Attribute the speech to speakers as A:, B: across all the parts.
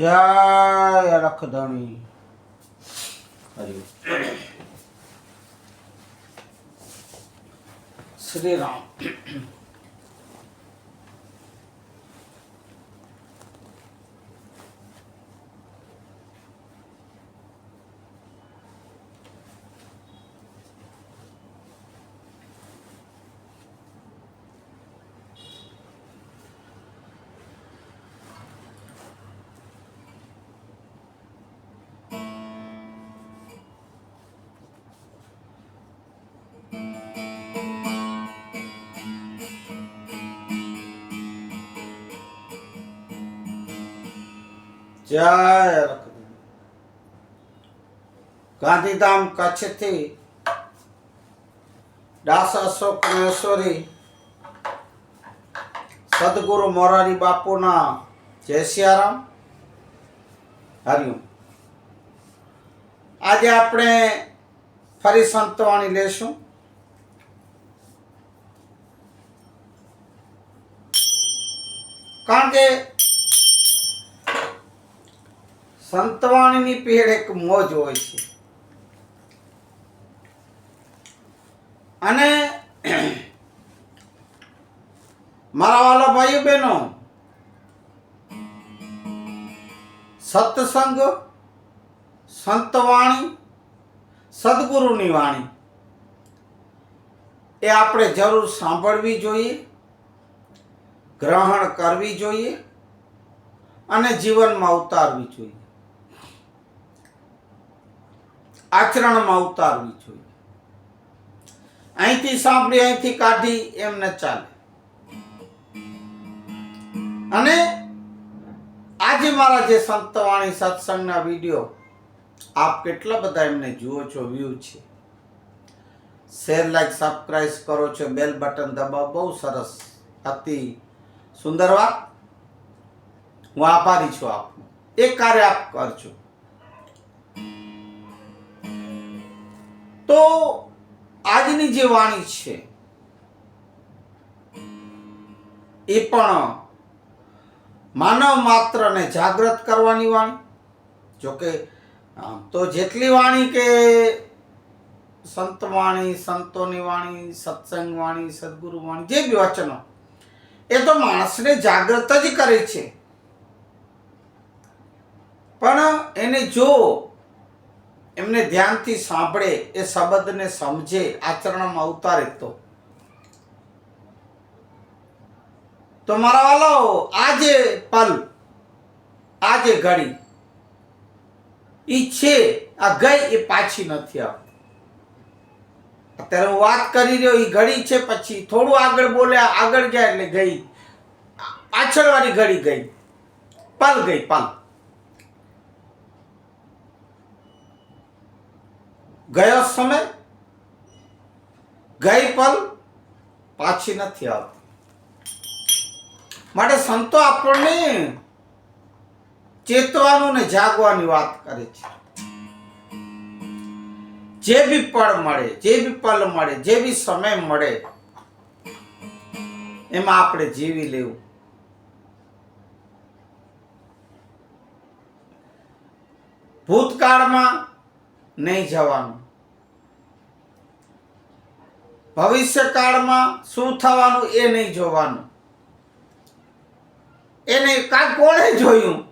A: જય રખધણી હરિ શ્રી જય ગાંધીધામ કચ્છથી દાસ અશોક મહેશ્વરી સદગુરુ મોરારી બાપુના જય સિયારામ. હરિઓમ આજે આપણે ફરી સંતવાણી લેશું. કારણ કે સંતવાણીની પેડ એક મોજ હોય છે. અને મારા વાલા ભાઈઓ બહેનો સત્સંગ, સંતવાણી, સદગુરુની વાણી એ આપણે જરૂર સાંભળવી જોઈએ, ગ્રહણ કરવી જોઈએ અને જીવનમાં ઉતારવી જોઈએ. આચરણમાં ઉતારવી જોઈએ. અહીંથી સાંભળી, અહીંથી કાઢી એમ ન ચાલે. અને આજે મારા જે સંતવાણી સત્સંગના વીડિયો, આપ કેટલા બધા એમને જુઓ છો વ્યૂ છે. શેર લાઈક સબસ્ક્રાઇબ કરો છો બેલ બટન દબાવો, બહુ સરસ, અતિ સુંદર વાત. હું આભારી છું આપનો. એ કાર્ય આપ કરજો. તો આજની જે વાણી છે, એ પણ માનવ માત્રને જાગૃત કરવાની વાણી. જોકે તો જેટલી વાણી કે સંત વાણી, સંતોની વાણી, સત્સંગ વાણી, સદગુરુ વાણી, જે બી વચનો, એ તો માણસને જાગૃત જ કરે છે. પણ એને જો એમને ધ્યાનથી સાંભળે, એ શબ્દને સમજે, આચરણમાં ઉતારે તો. તો મારા વાલાઓ આજે પલ, આજે ઘડી. ઈ છે, આ ગઈ, એ પાછી નથી આવતી. અત્યારે હું વાત કરી રહ્યો એ ઘડી છે પછી થોડું આગળ બોલ્યા, આગળ ગયા એટલે ગઈ. પાછળવાળી ઘડી ગઈ. પલ ગઈ, પલ. ગયો સમય? ગઈ પલ? પાછી નથી આવતી. માટે સંતો આપણને ચેતવાનું ને જાગવાની વાત કરે છે. જે બી પળ મળે, જે બી પલ મળે, જે બી સમય મળે, એમાં આપણે જીવી લેવું. ભૂતકાળમાં નહીં જવાનું. ભવિષ્યકાળમાં શું થવાનું એ નહીં જોવાનું. એને કાલ કોણે જોયું?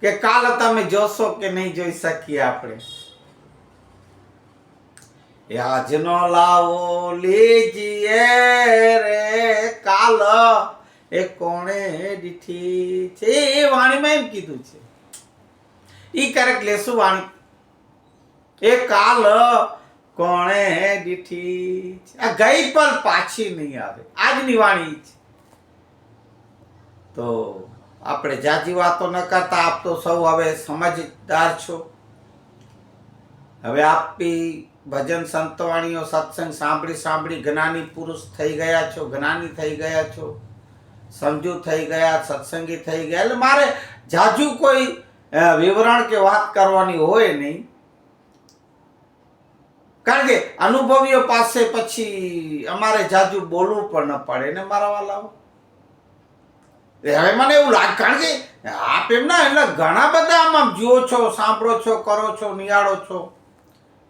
A: કે કાલ તમે જોશો કે નહીં જોઈ શકીએ આપણે? આજનો લાવો લેજીએ રે કાલ. એ કોણે દીઠી છે? એ વાણીમાં એમ કીધું છે. ઈ ક્યારેક લેશું વાણી. એ કાલ કોણે દીઠી? આ ગઈ પણ પાછી નહીં આવે. આજની વાણી છે. તો આપણે જાજી વાતો ન કરતા, આપ તો સૌ હવે સમજદાર છો. હવે આપી ભજન સંતવાણીઓ સત્સંગ સાંભળી સાંભળી જ્ઞાની પુરુષ થઈ ગયા છો, જ્ઞાની થઈ ગયા છો સમજુ થઈ ગયા, સત્સંગી થઈ ગયા. એટલે મારે જાજુ કોઈ વિવરણ કે વાત કરવાની હોય નહીં. કારણ કે અનુભવીઓ પાસે પછી અમારે જાજુ બોલવું પણ ન પડે. ને મારા વાલાઓ હવે મને એવું લાગે, કારણ કે આપ એમ ના એટલે ઘણા બધા આમાં જુઓ છો, સાંભળો છો, કરો છો, નિહાળો છો.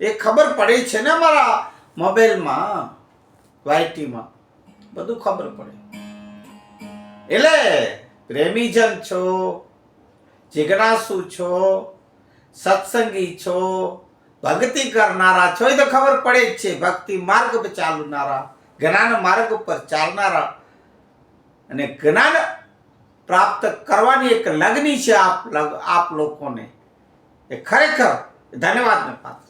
A: એ ખબર પડે છે ને મારા મોબાઈલમાં, વાયટીમાં. બધું ખબર પડે. એટલે પ્રેમીજન છો, જિજ્ઞાસુ છો, સત્સંગી છો ભક્તિ કરનારા છો તો ખબર પડે જ છે. ભક્તિ માર્ગ પર ચાલનારા, જ્ઞાન માર્ગ પર ચાલનારા. અને જ્ઞાન પ્રાપ્ત કરવાની એક લગ્ની છે આપ આપ લોકોને. એ ખરેખર ધન્યવાદને પાત્ર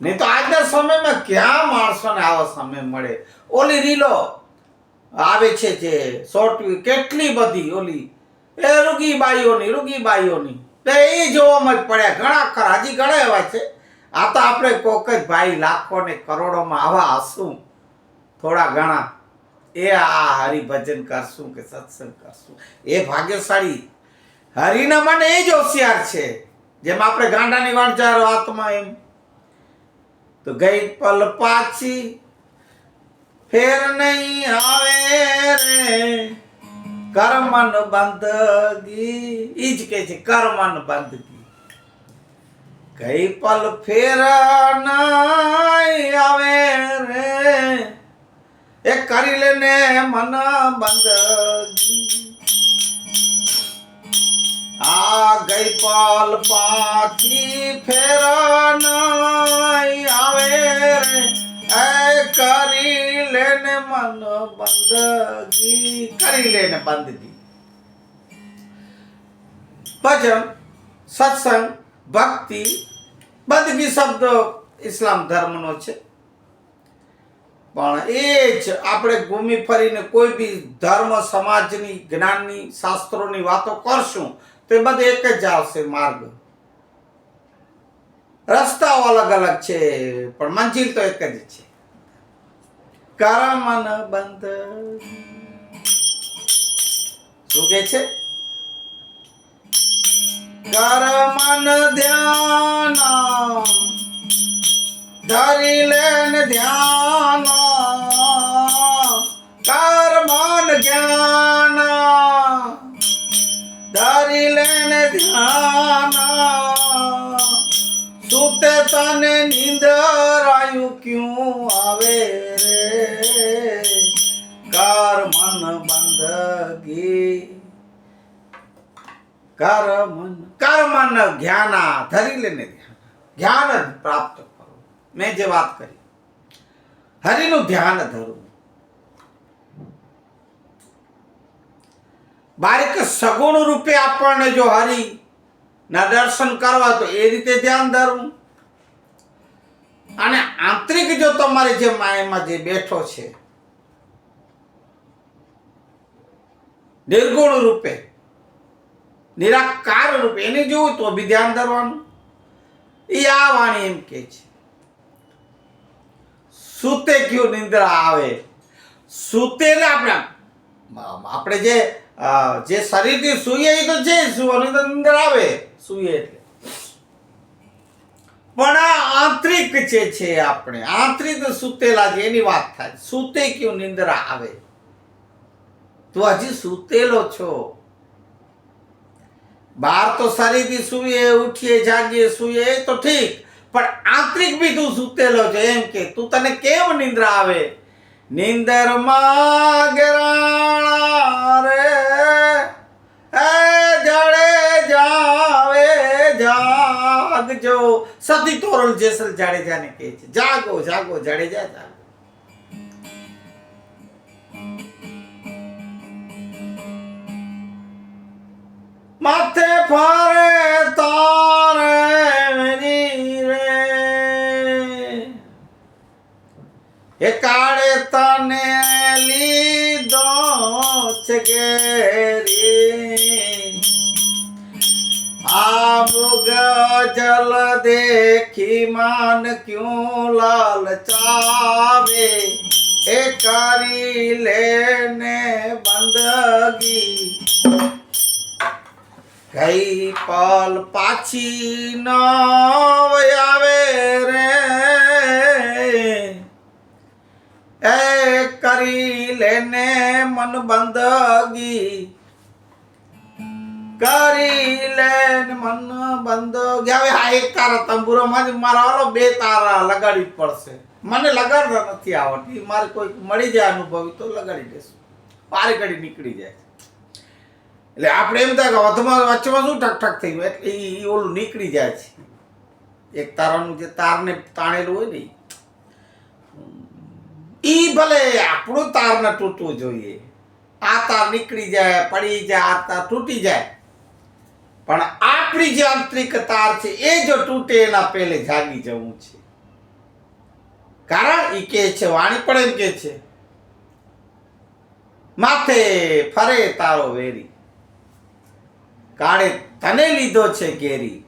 A: નહીં તો આજના સમયમાં ક્યાં માણસોને આવો સમય મળે? ઓલી રીલો આવે છે જે શોર્ટ કેટલી બધી ઓલી, એ રૂગી બાઈઓની રૂગી બાઈઓની. તો એ જોવામાં જ પડ્યા. ઘણા ખરા હજી ઘણા એવા છે. આ તો આપણે કોક જ ભાઈ લાખો ને કરોડોમાં આવા હશું. થોડા ઘણા. એ આ હરિભજન કરશું કે સત્સંગ કરશું. એ ભાગ્યશાળી. હરિના મને એ જ હોશિયાર છે. જેમ આપણે ગાંડાની વાંચાર હાથમાં એમ. તો ગઈ પલ પાછી ફેર નહીં આવે રે. કર્મન બંદગી. ઈ જ કે છે, કર્મન બંદગી. કઈ પલ ફેર આવે રે. એ કરી લેને મન બંદગી. આ ગઈ પલ પાછી ફેર આવે રે. એ કરી લેને મન બંદગી, કરી લેને બંદગી. ભજન, સત્સંગ, ભક્તિ, બંદગી શબ્દ ઇસ્લામ ધર્મનો છે. પણ એ જ આપણે ઘૂમી ફરીને કોઈ બી ધર્મ, સમાજની, જ્ઞાનની, શાસ્ત્રોની વાતો કરશું, તો એ બધે એક જ આવશે માર્ગ. રસ્તાઓ અલગ અલગ છે, પણ મંજિલ તો એક જ છે. કરમન બંધ. શું કે છે? કરમન ધ્યાન. ધરી લેન ધ્યાન. કર્મન જ્ઞાન. ધરી લેન ધ્યાન. સુતે તને નીંદર આયુ ક્યું આવે રે? કર્મન બંદગી. કર્મન કર્મન જ્ઞાના ધરી લેને ધ્યાન. પ્રાપ્ત કરો. મેં જે વાત કરી. હરિનું ધ્યાન ધરવું બારીક સગુણ રૂપે આપણને જો હરિ ના દર્શન કરવા તો એ રીતે ધ્યાન ધરવું અને આંતરિક જો તમારી જે માયામાં જે બેઠો છે, નિર્ગુણ રૂપે, નિરાકાર રૂપે, એને જોવું તો બી ધ્યાન ધરવાનું. એ આ વાણી એમ કે છે. સૂતે કયું નિંદ્રા આવે, સૂતે ને આપણે આપણે જે જે શરીરથી સૂઈએ એ તો છે, સુવાની અંદર આવે. સૂઈએ એટલે. પણ આ આંતરિક જે છે આપણે, આંતરિક સૂતેલા છે એની વાત થાય. સૂતે કયું નિંદ્રા આવે? તું હજી સૂતેલો છો. બહાર તો શરીરથી સૂઈએ, ઉઠીએ, જાગીએ, સૂઈએ, એ તો ઠીક. પણ આંતરિક બી તું સૂતેલો છે, એમ કે, તું તને કેમ નિંદ્રા આવે? નિંદરમાં ગરાણા રે. જાગજો સતી તોરણ જેસલ જાડેજાને કહે છે, જાગો જાગો, જાડેજા, જાગો. માથે ફારે તારે રે. એ કાળે તને લીધો છે ઘેરી. આ મૃગ જલ દેખી માન ક્યું લાલ ચાવે એ કરી લેને બંદગી ગઈ પલ પાછી ન આવે રે એ કરી લેને મન બંદગી કરી લેન મન બંધ. ગયા હવે આ એક તારા તંબુરોમાં જ મારા બે તારા લગાડવી પડશે. મને લગાડતા નથી આવડતી. મારે કોઈ મળી જાય અનુભવી તો લગાડી દેશું. પારે ઘડી નીકળી જાય. એટલે આપણે એમ થાય કે વધમાં વચ્ચેમાં શું ઠક ઠક થઈ ગયું? એટલે એ ઓલું નીકળી જાય છે. એક તારાનું જે તારને તાણેલું હોય ને એ ભલે આપણું તારને તૂટવું જોઈએ. આ તાર નીકળી જાય, પડી જાય, આ તાર તૂટી જાય. પણ આપણી જે આંતરિક તાર છે, એ જો તૂટે, એના પહેલે જાગી જવું છે. કારણ ઈ કે છે, વાણી પણ એમ કે છે, માથે ફરે તારો વેરી, કાળે તને લીધો છે ઘેરી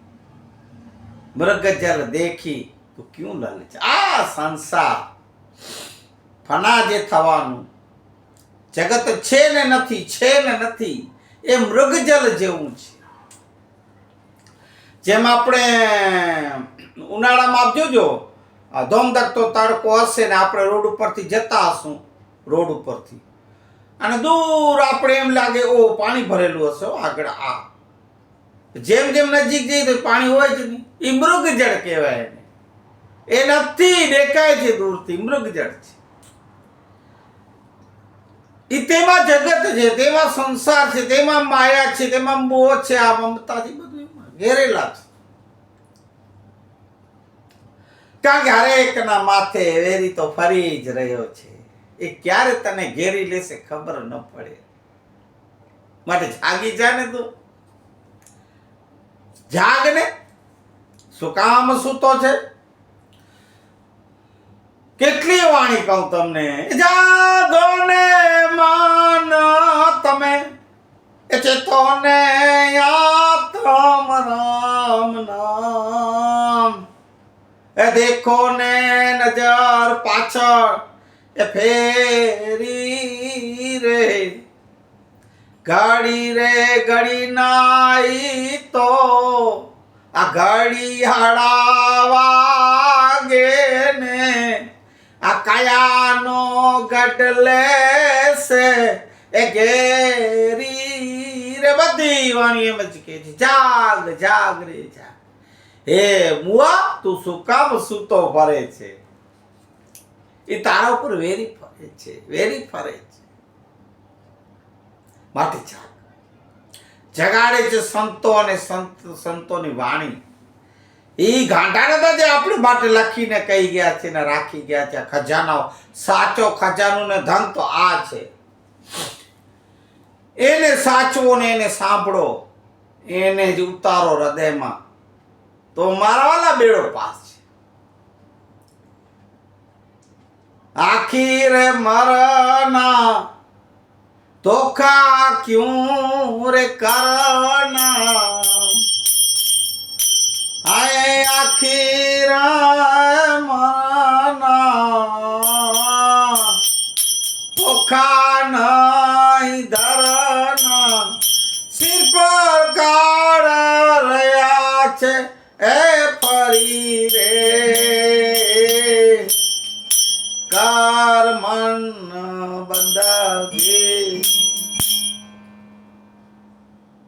A: મૃગજલ દેખી તો ક્યું છે? આ સંસાર ફના જે થવાનું, જગત છે ને નથી, છે ને નથી, એ મૃગજલ જેવું છે. જેમ આપણે ઉનાળામાં આપ જોજો ધોમધકતો તડકો હશે ને આપણે રોડ ઉપરથી જતા હશું, રોડ ઉપરથી. અને દૂર આપણે એમ લાગે ઓ પાણી ભરેલું હશે આગળ આ. જેમ જેમ નજીક જઈએ તો પાણી હોય જ નહીં. એ મૃગજળ કહેવાય એને. એ નથી દેખાય છે દૂરથી, મૃગજળ છે. એ તેમાં જગત છે, તેમાં સંસાર છે, તેમાં માયા છે, તેમાં મોહ છે, આ મમતાથી બધું. એમાં લાગશે. કારણ કે હરેકના માથે વેરી તો ફરી જ રહ્યો છે. એ ક્યારે તને ઘેરી લેશે ખબર ન પડે. માટે જાગી જા ને તું. જાગ ને. શું કામ સૂતો છે? કેટલી વાણી કહું તમને? જાગો ને માન તમે. એ ચેતો ને આત્મ રામ નામ. એ દેખો ને નજર પાછળ, એ ફેરી રે. ગાડી રે ઘડી નાઈ તો, આ ગાડી હડાવાગે ને, આ કયાનો ગઢ લેશે, એ ઘેરી રે બધી વાણી એમ જ કે છે, જાગ જાગ રે, જાગ. હે મુઆ, તું શું કામ સૂતો ફરે છે? એ તારા ઉપર વેરી ફરે છે, વેરી ફરે છે. માટે જાગ. જગાડે છે સંતો અને સંત, સંતોની વાણી. એ ગાંડા બધા આપણી માટે લખીને કહી ગયા છે ને રાખી ગયા છે ખજાનો સાચો ખજાનો ને ધન તો આ છે. એને સાચવો ને એને સાંભળો, એને જ ઉતારો હૃદયમાં. તો મારા બેડો પાસ છે. આખીર મરના ધોખા ક્યું રે કરના હાય આખીર મરના ધોખા એ ફરી રે કાર મન બંધાગે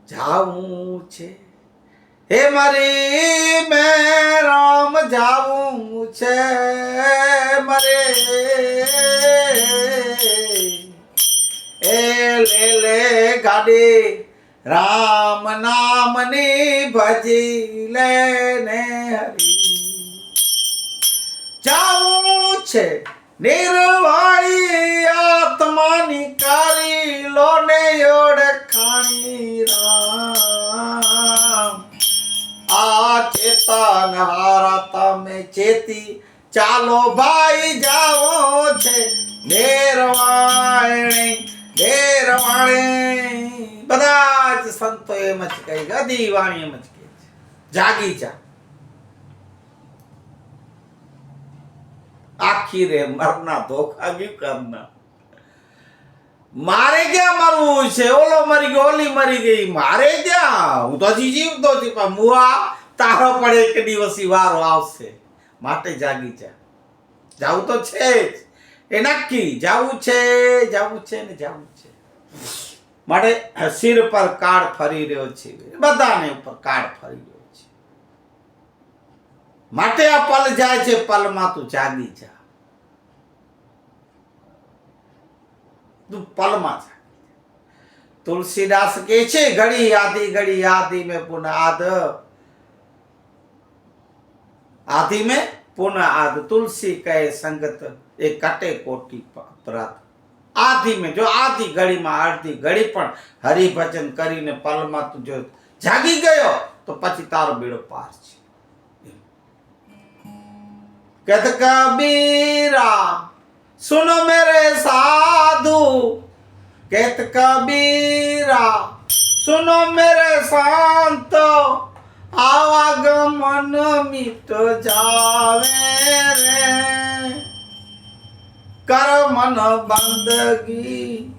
A: જાવું છે. હે મારી મે રામ જાવું છે મરે. એ લે લે ગાડી રામ નામની ભજી લે ને હરી. જાવું છે નિર્વાળી આત્માની કારી લો ને ઓળખાણી રામ. આ ચેતન હારા તમે ચેતી ચાલો ભાઈ જાઓ છે નિર્વાણી નિર્વાણી. જ સંતો એમ જ કહે છે અધિવાણી એમ જ કહે છે. જાગી જા. આખી રે મરના ધોખા ગયું કામના મારે ક્યાં મરવું છે? ઓલો મરી ગયો, ઓલી મરી ગઈ. મારે ક્યાં? હું તો હજી જીવતો છું, પણ મુઆ તારો પડે એક દિવસ વારો આવશે. માટે જાગી જા. જાવું તો છે જ. એ નક્કી, જાવું છે જાવું છે ને જાવું છે. માટે શિર પર કાળ ફરી રહ્યો છે. બધાને ઉપર કાળ ફરી રહ્યો છે. માટે આ પલ જાય છે, પલમાં તું જાગી જા. તું પલમાં જા. તુલસીદાસ કે છે, ઘડી આધી ઘડી આધી મેં પુનઃ આદ આધી મેં પુનઃ આદ તુલસી કહે, સંગત એ કટે કોટી પ્રાત. આધી મેં જો આધી ઘડીમાં અડધી ઘડી પણ હરિભજન કરીને પલમાં તું જો જાગી ગયો, તો પછી તારો બીડો પાર છે. કત કબીરા સુનો મેરે સાધુ. કેત કબીરા સુનો મેરે શાંત. આવા ગમન મિત જાવે રે. કર મન બંદગી.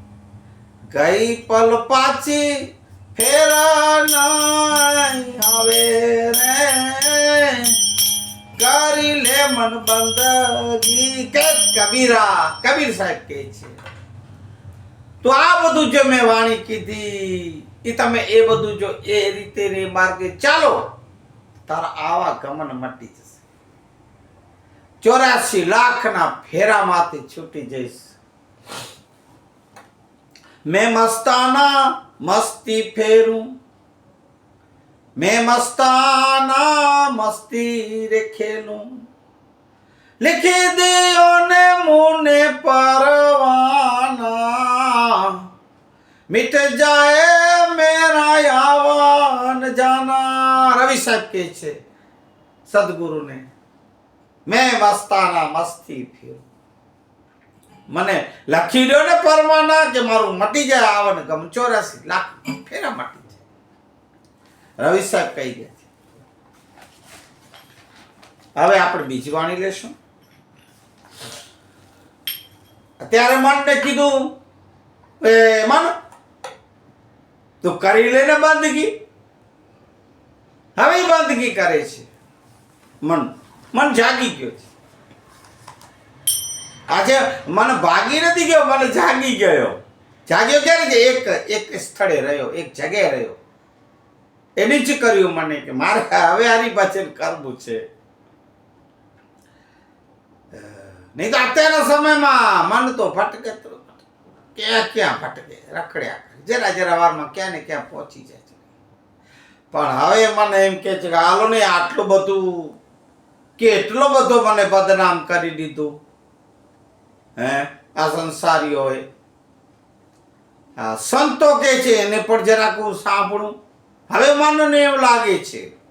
A: ગઈ પલ પાછી ફેર આવે રે. કરી લે મન બંદગી. કે કબીરા, કબીર સાહેબ કહે છે. તો આ બધું જે મેં વાણી કીધી એ તમે એ બધું જો એ રીતે રે માર્ગે ચાલો. તારા આવા ગમન મટી જશે. ચોરાશી લાખના ફેરામાંથી છૂટી જઈશ. મેં મસ્તાના મસ્તી ફેરું. મેં મસ્તાના મસ્તી રેખેલું. લીખી દિયો ને મુને પરવાના. મિટ જાય મેરા આવાન જાના. રવિ સાહેબ કે છે, સદગુરુને. મેં મસ્તાના મસ્તી ફેરું. મને લખી દો ને પરમાના કે મારું મટી જાય આવન ગમ ચોરાસી લાખ ફેરા મટી જાય. રવિ સાહેબ કહી ગયા હવે આપણે બીજી વાણી લેશું. અત્યારે મનને કીધું, એ મન, તું કરી લે ને બંદગી. હવે બંદગી કરે છે. મન મન જાગી ગયો છે. આજે મને ભાગી નથી ગયો, મને જાગી ગયો. જાગ્યો ક્યારે છે? એક એક સ્થળે રહ્યો, એક જગ્યાએ રહ્યો. એની જ કર્યું મને કે મારે હવે આની પાછળ કરવું છે. નહીં તો અત્યારના સમયમાં મન તો ભટકે ક્યાં ક્યાં ભટકે? રખડ્યા. જરા જરા વારમાં ક્યાં ને ક્યાં પહોંચી જાય છે. પણ હવે મને એમ કે છે કે હાલો ને, આટલું બધું કેટલો બધો મને બદનામ કરી દીધું? હે? આ સંસારીઓએ હા સંતો કે છે, એને પણ જરાક સાંભળું. હવે મને એવું લાગે છે